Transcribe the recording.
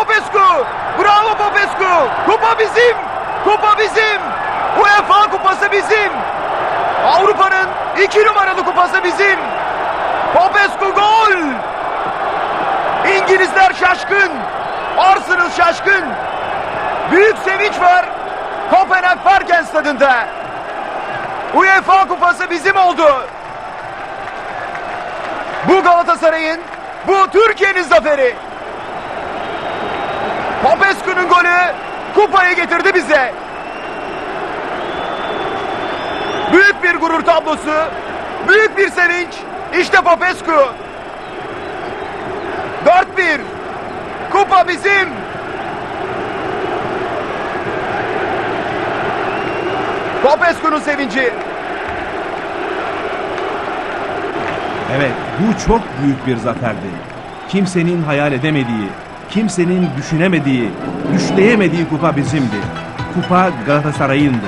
Popescu! Bravo Popescu! Kupa bizim! Kupa bizim! UEFA kupası bizim! Avrupa'nın iki numaralı kupası bizim! Popescu gol! İngilizler şaşkın! Arsenal şaşkın! Büyük sevinç var Kopenhag Parken stadında. UEFA kupası bizim oldu. Bu Galatasaray'ın, bu Türkiye'nin zaferi. Popescu'nun golü kupayı getirdi bize. Büyük bir gurur tablosu, büyük bir sevinç. İşte Popescu. 4-1. Kupa bizim. Popescu'nun sevinci. Evet, bu çok büyük bir zaferdi. Kimsenin hayal edemediği, kimsenin düşünemediği, düşleyemediği kupa bizimdi. Kupa Galatasaray'ındı.